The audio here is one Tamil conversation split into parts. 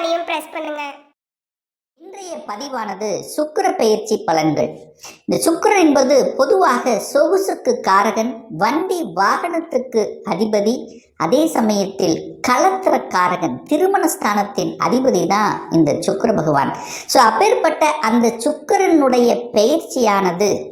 இருக்க பிரஸ் பண்ணுங்க. இன்றைய பதிவானது சுக்கிர பயிற்சி பலன்கள். இந்த சுக்கிரன் என்பது பொதுவாக சொகுசுக்கு காரகன் வண்டி வாகனத்துக்கு அதிபதி அதே சமயத்தில் கலத்திர காரகன் திருமண ஸ்தானத்தின் அதிபதி தான் இந்த சுக்கர பகவான். ஸோ அப்பேற்பட்ட அந்த சுக்கிரனுடைய பயிற்சியானது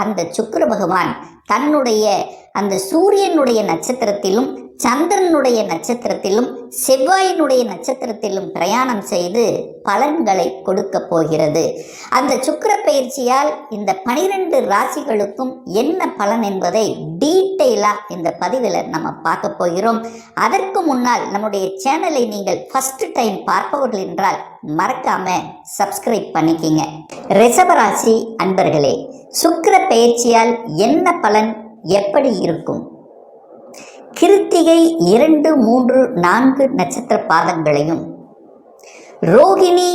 அந்த சுக்கிர பகவான் தன்னுடைய அந்த சூரியனுடைய நட்சத்திரத்திலும் சந்திரனுடைய நட்சத்திரத்திலும் செவ்வாயினுடைய நட்சத்திரத்திலும் பிரயாணம் செய்து பலன்களை கொடுக்க போகிறது. அந்த சுக்கர பயிற்சியால் இந்த பனிரெண்டு ராசிகளுக்கும் என்ன பலன் என்பதை டீட்டெயிலாக இந்த பதிவில் நம்ம பார்க்க போகிறோம். அதற்கு முன்னால் நம்முடைய சேனலை நீங்கள் ஃபர்ஸ்ட் டைம் பார்ப்பவர்கள் என்றால் மறக்காம சப்ஸ்கிரைப் பண்ணிக்கிங்க. ரிஷபராசி அன்பர்களே சுக்கர பயிற்சியால் என்ன பலன் எப்படி இருக்கும்? கிருத்திகை இரண்டு மூன்று நான்கு நட்சத்திர பாதங்களையும் ரோகிணி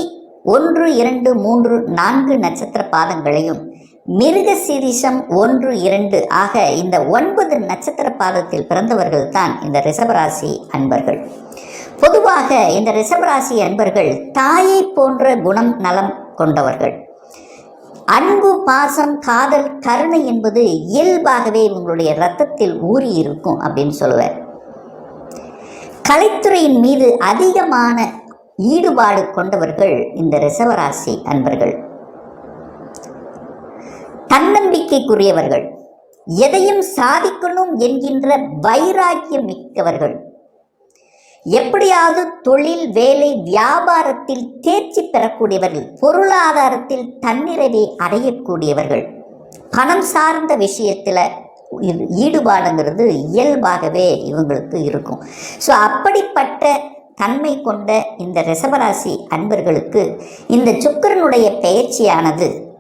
ஒன்று இரண்டு மூன்று நான்கு நட்சத்திர பாதங்களையும் மிருக சீரிஷம் ஒன்று இரண்டு ஆக இந்த ஒன்பது நட்சத்திர பாதத்தில் பிறந்தவர்கள் தான் இந்த ரிஷபராசி அன்பர்கள். பொதுவாக இந்த ரிஷபராசி அன்பர்கள் தாயை போன்ற குணம் நலம் கொண்டவர்கள். அன்பு பாசம் காதல் கருணை என்பது இயல்பாகவே இவங்களுடைய ரத்தத்தில் ஊறி இருக்கும் அப்படின்னு சொல்லுவார். கலைத்துறையின் மீது அதிகமான ஈடுபாடு கொண்டவர்கள் இந்த ரிசவராசி அன்பர்கள். தன்னம்பிக்கைக்குரியவர்கள். எதையும் சாதிக்கணும் என்கின்ற வைராக்கியம் மிக்கவர்கள். எப்படியாவது தொழில் வேலை வியாபாரத்தில் தேர்ச்சி பெறக்கூடியவர்கள் பொருளாதாரத்தில் தன்னிறைவை அடையக்கூடியவர்கள். பணம் சார்ந்த விஷயத்தில் ஈடுபாடுங்கிறது இயல்பாகவே இவங்களுக்கு இருக்கும். ஸோ அப்படிப்பட்ட தன்மை கொண்ட இந்த ரிஷபராசி அன்பர்களுக்கு இந்த சுக்கிரனுடைய பெயர்ச்சியானது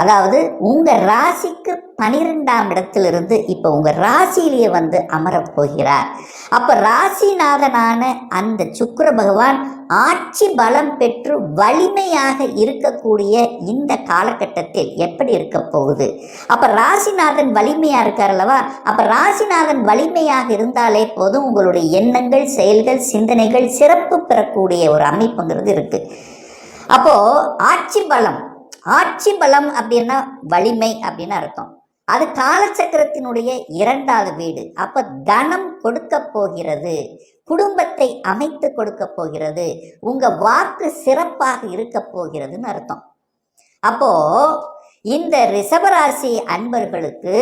அதாவது உங்கள் ராசிக்கு பனிரெண்டாம் இடத்திலிருந்து இப்போ உங்கள் ராசியிலேயே வந்து அமரப் போகிறார். அப்போ ராசிநாதனான அந்த சுக்கர பகவான் ஆட்சி பலம் பெற்று வலிமையாக இருக்கக்கூடிய இந்த காலகட்டத்தில் எப்படி இருக்க போகுது? அப்போ ராசிநாதன் வலிமையாக இருக்கார் அல்லவா? அப்போ ராசிநாதன் வலிமையாக இருந்தாலே போதும் உங்களுடைய எண்ணங்கள் செயல்கள் சிந்தனைகள் சிறப்பு பெறக்கூடிய ஒரு அமைப்புங்கிறது இருக்குது அப்போது ஆட்சி பலம் ஆட்சி பலம் அப்படின்னா வலிமை அப்படின்னு அர்த்தம். அது காலச்சக்கரத்தினுடைய இரண்டாவது வீடு. அப்ப தனம் கொடுக்க போகிறது. குடும்பத்தை அமைத்து கொடுக்க போகிறது. உங்க வாக்கு சிறப்பாக இருக்க போகிறதுன்னு அர்த்தம். அப்போ இந்த ரிஷபராசி அன்பர்களுக்கு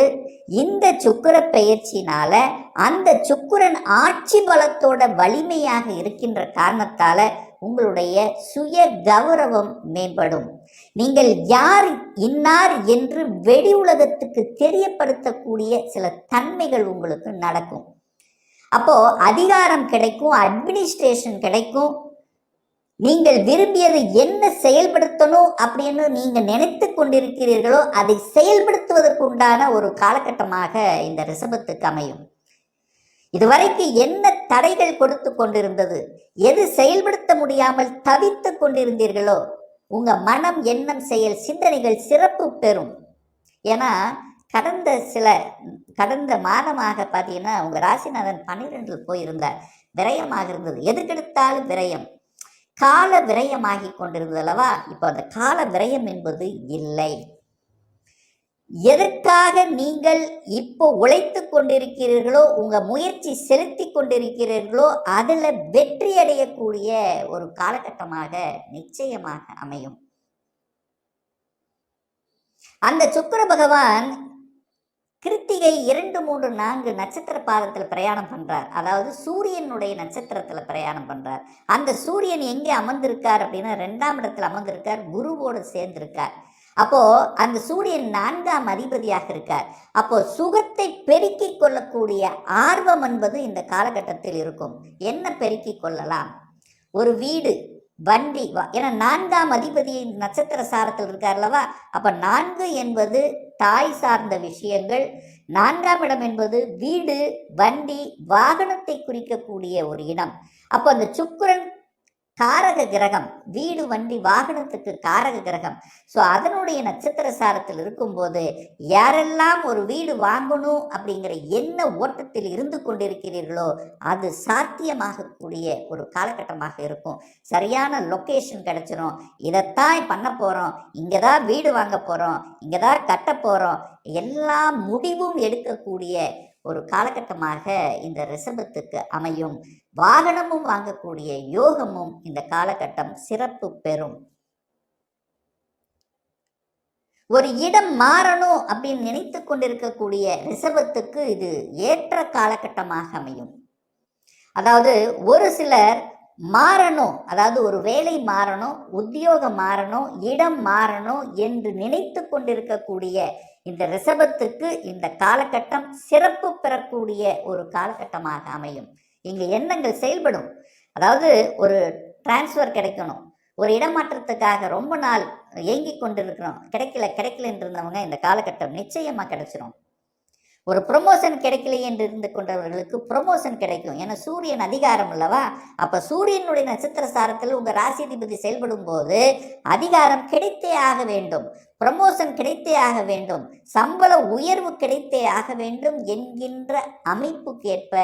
இந்த சுக்கர பெயர்ச்சினால அந்த சுக்குரன் ஆட்சி பலத்தோட வலிமையாக இருக்கின்ற காரணத்தால உங்களுடைய சுய கௌரவம் மேம்படும். நீங்கள் யார் இன்னார் என்று வெளி உலகத்துக்கு தெரியப்படுத்தக்கூடிய சில தன்மைகள் உங்களுக்கு நடக்கும். அப்போ அதிகாரம் கிடைக்கும் அட்மினிஸ்ட்ரேஷன் கிடைக்கும். நீங்கள் விரும்பியது என்ன செயல்படுத்தணும் அப்படின்னு நீங்கள் நினைத்து கொண்டிருக்கிறீர்களோ அதை செயல்படுத்துவதற்குண்டான ஒரு காலகட்டமாக இந்த ரிசபத்துக்கு அமையும். இதுவரைக்கு என்ன தடைகள் கொடுத்து கொண்டிருந்தது? எது செயல்படுத்த முடியாமல் தவித்து கொண்டிருந்தீர்களோ உங்க மனம் எண்ணம் செயல் சிந்தனைகள் சிறப்பு பெறும். ஏன்னா கடந்த சில கடந்த மாதமாக பார்த்தீங்கன்னா உங்கள் ராசிநாதன் பன்னிரெண்டில் போயிருந்தார். விரயமாக இருந்தது. எதுக்கெடுத்தாலும் விரயம். கால விரயமாகி கொண்டிருந்தது அல்லவா? இப்போ அந்த கால விரயம் என்பது இல்லை. எதற்காக நீங்கள் இப்போ உழைத்து கொண்டிருக்கிறீர்களோ உங்க முயற்சி செலுத்தி கொண்டிருக்கிறீர்களோ அதில் வெற்றி அடையக்கூடிய ஒரு காலகட்டமாக நிச்சயமாக அமையும். அந்த சுக்கர பகவான் கிருத்திகை இரண்டு மூன்று நான்கு நட்சத்திர பாதத்தில் பிரயாணம் பண்றார். அதாவது சூரியனுடைய நட்சத்திரத்தில் பிரயாணம் பண்றார். அந்த சூரியன் எங்கே அமர்ந்திருக்கார் அப்படின்னா ரெண்டாம் இடத்துல அமர்ந்திருக்கார் குருவோடு சேர்ந்திருக்கார். அப்போ அந்த சூரியன் நான்காம் அதிபதியாக இருக்கார். அப்போ சுகத்தை பெருக்கிக் கொள்ளக்கூடிய ஆர்வம் என்பது இந்த காலகட்டத்தில் இருக்கும். என்ன பெருக்கிக் கொள்ளலாம்? ஒரு வீடு வண்டி வா- ஏன்னா நான்காம் அதிபதி நட்சத்திர சாரத்தில் இருக்கார்லவா அப்ப நான்கு என்பது தாய் சார்ந்த விஷயங்கள். நான்காம் இடம் என்பது வீடு வண்டி வாகனத்தை குறிக்கக்கூடிய ஒரு இடம். அப்போ அந்த சுக்கிரன் காரக கிரகம் வீடு வண்டி வாகனத்துக்கு காரக கிரகம். ஸோ அதனுடைய நட்சத்திர சாரத்தில் இருக்கும்போது யாரெல்லாம் ஒரு வீடு வாங்கணும் அப்படிங்கிற என்ன ஓட்டத்தில் இருந்து கொண்டிருக்கிறீர்களோ அது சாத்தியமாகக்கூடிய ஒரு காலகட்டமாக இருக்கும். சரியான லொக்கேஷன் கிடைச்சிரும். இதைத்தான் பண்ண போகிறோம் இங்கே தான் வீடு வாங்க போகிறோம் இங்கே தான் கட்ட போகிறோம் எல்லா முடிவும் எடுக்கக்கூடிய ஒரு காலகட்டமாக இந்த ரிஷபத்துக்கு அமையும். வாகனமும் வாங்கக்கூடிய யோகமும் இந்த காலகட்டம் சிறப்பு பெறும். ஒரு இடம் மாறணும் அப்படின்னு நினைத்து கொண்டிருக்கக்கூடிய ரிஷபத்துக்கு இது ஏற்ற காலகட்டமாக அமையும். அதாவது ஒரு சிலர் மாறணும் அதாவது ஒரு வேலை மாறணும் உத்தியோகம் மாறணும் இடம் மாறணும் என்று நினைத்து கொண்டிருக்கக்கூடிய இந்த ரிஷபத்துக்கு இந்த காலகட்டம் சிறப்பு பெறக்கூடிய ஒரு காலகட்டமாக அமையும். இங்கே எண்ணங்கள் செயல்படும். அதாவது ஒரு டிரான்ஸ்ஃபர் கிடைக்கணும். ஒரு இடமாற்றத்துக்காக ரொம்ப நாள் ஏங்கி கொண்டிருக்கிறோம். கிடைக்கல கிடைக்கலன்னு இருந்தவங்க இந்த காலகட்டம் நிச்சயமாக கிடைச்சிரும். ஒரு ப்ரொமோஷன் கிடைக்கலையே என்று இருந்து கொண்டவர்களுக்கு ப்ரொமோஷன் கிடைக்கும். ஏன்னா சூரியன் அதிகாரம் அல்லவா? அப்போ சூரியனுடைய நட்சத்திர சாரத்தில் உங்கள் ராசிதிபதி செயல்படும் போது அதிகாரம் கிடைத்தே ஆக வேண்டும். ப்ரமோஷன் கிடைத்தே ஆக வேண்டும். சம்பள உயர்வு கிடைத்தே ஆக வேண்டும் என்கின்ற அமைப்புக்கு ஏற்ப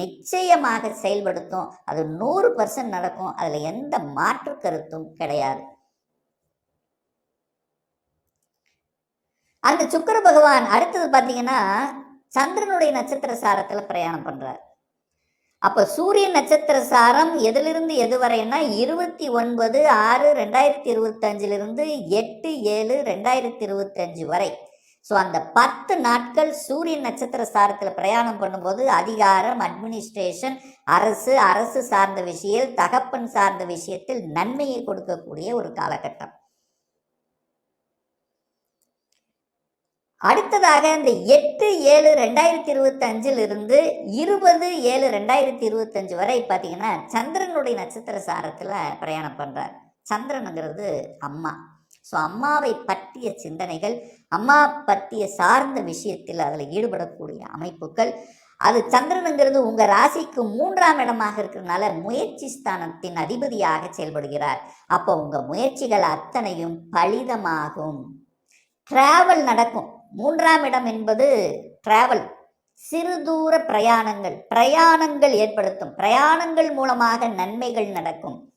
நிச்சயமாக செயல்படுத்தும். அது நூறு பர்சன்ட் நடக்கும். அதில் எந்த மாற்று கருத்தும் கிடையாது. அந்த சுக்கர பகவான் அடுத்தது பார்த்தீங்கன்னா சந்திரனுடைய நட்சத்திர சாரத்தில் பிரயாணம் பண்ணுறார் அப்போ சூரியன் நட்சத்திர சாரம் எதிலிருந்து எது வரைன்னா இருபத்தி ஒன்பது ஆறு ரெண்டாயிரத்தி இருபத்தஞ்சிலிருந்து எட்டு ஏழு ரெண்டாயிரத்தி இருபத்தஞ்சு வரை. ஸோ அந்த பத்து நாட்கள் சூரியன் நட்சத்திர சாரத்தில் பிரயாணம் பண்ணும்போது அதிகாரம் அட்மினிஸ்ட்ரேஷன் அரசு அரசு சார்ந்த விஷயம் தகப்பன் சார்ந்த விஷயத்தில் நன்மையை கொடுக்கக்கூடிய ஒரு காலகட்டம். அடுத்ததாக இந்த எட்டு ஏழு ரெண்டாயிரத்தி இருபத்தஞ்சிலிருந்து இருபது ஏழு ரெண்டாயிரத்தி இருபத்தஞ்சு வரை பார்த்தீங்கன்னா சந்திரனுடைய நட்சத்திர சாரத்தில் பிரயாணம் பண்ணுறார் சந்திரனுங்கிறது அம்மா. ஸோ அம்மாவை பற்றிய சிந்தனைகள் அம்மா பற்றிய சார்ந்த விஷயத்தில் அதில் ஈடுபடக்கூடிய அமைப்புகள். அது சந்திரனுங்கிறது உங்கள் ராசிக்கு மூன்றாம் இடமாக இருக்கிறதுனால முயற்சி ஸ்தானத்தின் அதிபதியாக செயல்படுகிறார். அப்போ உங்கள் முயற்சிகள் அத்தனையும் பலிதமாகும். டிராவல் நடக்கும். மூன்றாம் இடம் என்பது டிராவல் சிறு தூர பிரயாணங்கள். பிரயாணங்கள் ஏற்படுத்தும். பிரயாணங்கள் மூலமாக நன்மைகள் நடக்கும்.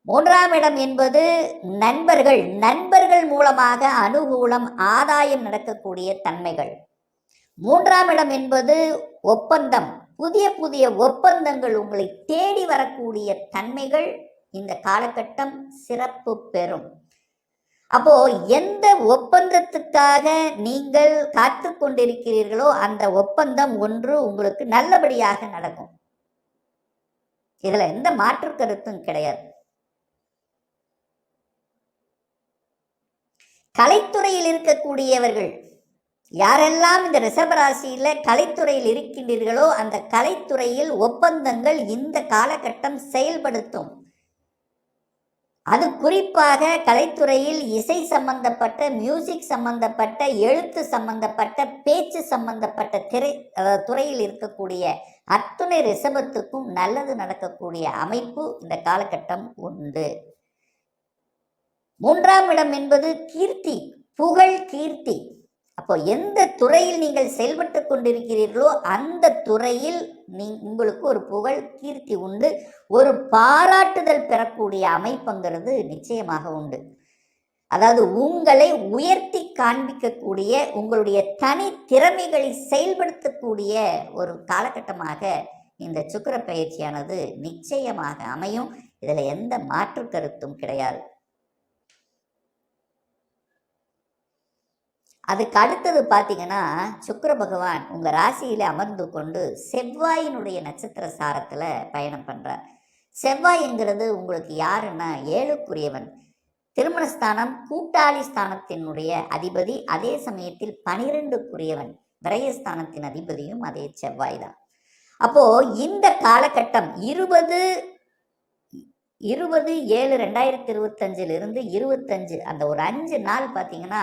மூன்றாம் இடம் என்பது நண்பர்கள். நண்பர்கள் மூலமாக அனுகூலம் ஆதாயம் நடக்கக்கூடிய தன்மைகள். மூன்றாம் இடம் என்பது ஒப்பந்தம். புதிய புதிய ஒப்பந்தங்கள் உங்களை தேடி வரக்கூடிய தன்மைகள். இந்த காலகட்டம் சிறப்பு பெறும். அப்போ எந்த ஒப்பந்தத்துக்காக நீங்கள் காத்து கொண்டிருக்கிறீர்களோ அந்த ஒப்பந்தம் ஒன்று உங்களுக்கு நல்லபடியாக நடக்கும். இதுல எந்த மாற்று கருத்தும் கிடையாது. கலைத்துறையில் இருக்கக்கூடியவர்கள் யாரெல்லாம் இந்த ரிஷபராசியில கலைத்துறையில் இருக்கின்றீர்களோ அந்த கலைத்துறையில் ஒப்பந்தங்கள் இந்த காலகட்டம் செயல்படுத்தும். அது குறிப்பாக கலைத்துறையில் இசை சம்பந்தப்பட்ட மியூசிக் சம்பந்தப்பட்ட எழுத்து சம்பந்தப்பட்ட பேச்சு சம்பந்தப்பட்ட திரை துறையில் இருக்கக்கூடிய அத்துணை ரிசபத்துக்கும் நல்லது நடக்கக்கூடிய அமைப்பு இந்த காலகட்டம் உண்டு. மூன்றாம் இடம் என்பது கீர்த்தி புகழ் கீர்த்தி. அப்போ எந்த துறையில் நீங்கள் செயல்பட்டு கொண்டிருக்கிறீர்களோ அந்த துறையில் நீ உங்களுக்கு ஒரு புகழ் கீர்த்தி உண்டு. ஒரு பாராட்டுதல் பெறக்கூடிய அமைப்புங்கிறது நிச்சயமாக உண்டு. அதாவது உங்களை உயர்த்தி காண்பிக்கக்கூடிய உங்களுடைய தனி திறமைகளை செயல்படுத்தக்கூடிய ஒரு காலகட்டமாக இந்த சுக்கிர பயிற்சியானது நிச்சயமாக அமையும். இதில் எந்த மாற்று கருத்தும் கிடையாது. அதுக்கு அடுத்தது பார்த்தீங்கன்னா சுக்கர பகவான் உங்கள் ராசியில் அமர்ந்து கொண்டு செவ்வாயினுடைய நட்சத்திர சாரத்தில் பயணம் பண்ணுறார் செவ்வாய்ங்கிறது உங்களுக்கு யாருன்னா ஏழுக்குரியவன். திருமணஸ்தானம் கூட்டாளி ஸ்தானத்தினுடைய அதிபதி அதே சமயத்தில் பனிரெண்டுக்குரியவன். விரயஸ்தானத்தின் அதிபதியும் அதே செவ்வாய் தான். அப்போ இந்த காலகட்டம் இருபது இருபது ஏழு ரெண்டாயிரத்தி இருபத்தஞ்சிலிருந்து இருபத்தஞ்சு அந்த ஒரு அஞ்சு நாள் பார்த்தீங்கன்னா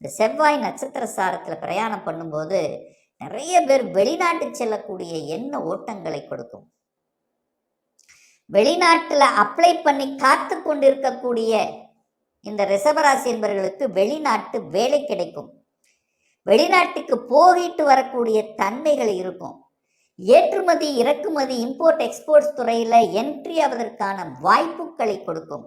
இந்த செவ்வாய் நட்சத்திர சாரத்தில் பிரயாணம் பண்ணும்போது நிறைய பேர் வெளிநாட்டு செல்லக்கூடிய எண்ண ஓட்டங்களை கொடுக்கும். வெளிநாட்டில் அப்ளை பண்ணி காத்து கொண்டிருக்கக்கூடிய இந்த ரிஷபராசி என்பவர்களுக்கு வெளிநாட்டு வேலை கிடைக்கும். வெளிநாட்டுக்கு போகிட்டு வரக்கூடிய தன்மைகள் இருக்கும். ஏற்றுமதி இறக்குமதி இம்போர்ட் எக்ஸ்போர்ட்ஸ் துறையில் என்ட்ரி ஆவதற்கான வாய்ப்புகளை கொடுக்கும்.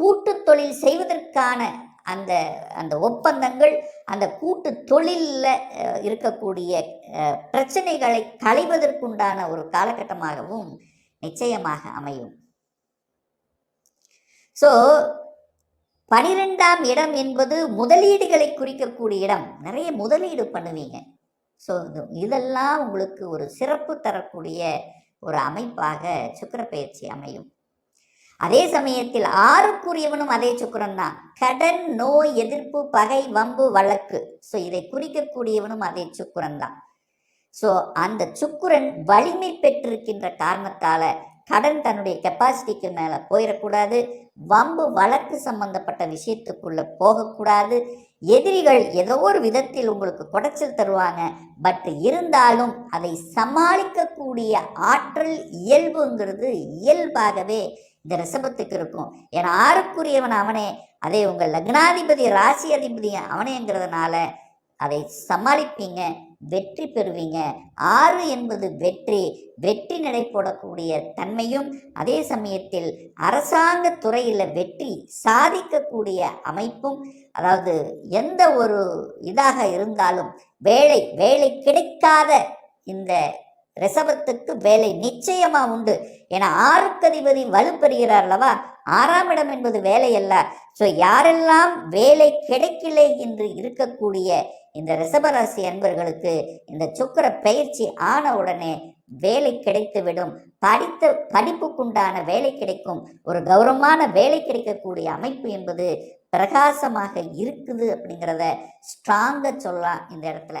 கூட்டு தொழில் செய்வதற்கான அந்த அந்த ஒப்பந்தங்கள் அந்த கூட்டு தொழிலில் இருக்கக்கூடிய பிரச்சனைகளை களைவதற்குண்டான ஒரு காலகட்டமாகவும் நிச்சயமாக அமையும். ஸோ பனிரெண்டாம் இடம் என்பது முதலீடுகளை குறிக்கக்கூடிய இடம். நிறைய முதலீடு பண்ணுவீங்க. ஸோ இதெல்லாம் உங்களுக்கு ஒரு சிறப்பு தரக்கூடிய ஒரு அமைப்பாக சுக்கிர பயிற்சி அமையும். அதே சமயத்தில் ஆறுக்குரியவனும் அதே சுக்கரன் தான். கடன் நோய் எதிர்ப்பு பகை வம்பு வழக்கு. ஸோ இதை குறிக்கக்கூடியவனும் அதே சுக்கிரன் தான். ஸோ அந்த சுக்குரன் வலிமை பெற்றிருக்கின்ற காரணத்தால கடன் தன்னுடைய கெப்பாசிட்டிக்கு மேலே போயிடக்கூடாது. வம்பு வழக்கு சம்பந்தப்பட்ட விஷயத்துக்குள்ளே போகக்கூடாது. எதிரிகள் ஏதோ ஒரு விதத்தில் உங்களுக்கு குடைச்சல் தருவாங்க. பட் இருந்தாலும் அதை சமாளிக்கக்கூடிய ஆற்றல் இயல்புங்கிறது இயல்பாகவே இந்த ரிஷபத்துக்கு இருக்கும். ஏன்னா ஆறுக்குரியவன் அவனே அதே உங்கள் லக்னாதிபதி ராசி அதிபதி அவனேங்கிறதுனால அதை சமாளிப்பீங்க வெற்றி பெறுவீங்க. ஆறு என்பது வெற்றி. வெற்றி நடை போடக்கூடிய தன்மையும் அதே சமயத்தில் அரசாங்க துறையில் வெற்றி சாதிக்கக்கூடிய அமைப்பும் அதாவது எந்த ஒரு இதாக இருந்தாலும் வேலை வேலை கிடைக்காத இந்த ரிஷபத்துக்கு வேலை நிச்சயமாக உண்டு. ஏன்னா ஆறுக்கதிபதி வலுப்பெறுகிறார் அல்லவா? ஆறாம் இடம் என்பது வேலை அல்ல ஸோ யாரெல்லாம் வேலை கிடைக்கலை என்று இருக்கக்கூடிய இந்த ரிஷபராசி அன்பர்களுக்கு இந்த சுக்கர பயிற்சி ஆன உடனே வேலை கிடைத்துவிடும். படித்த படிப்புக்குண்டான வேலை கிடைக்கும். ஒரு கௌரவமான வேலை கிடைக்கக்கூடிய அமைப்பு என்பது பிரகாசமாக இருக்குது அப்படிங்கிறத ஸ்ட்ராங்காக சொல்லலாம் இந்த இடத்துல.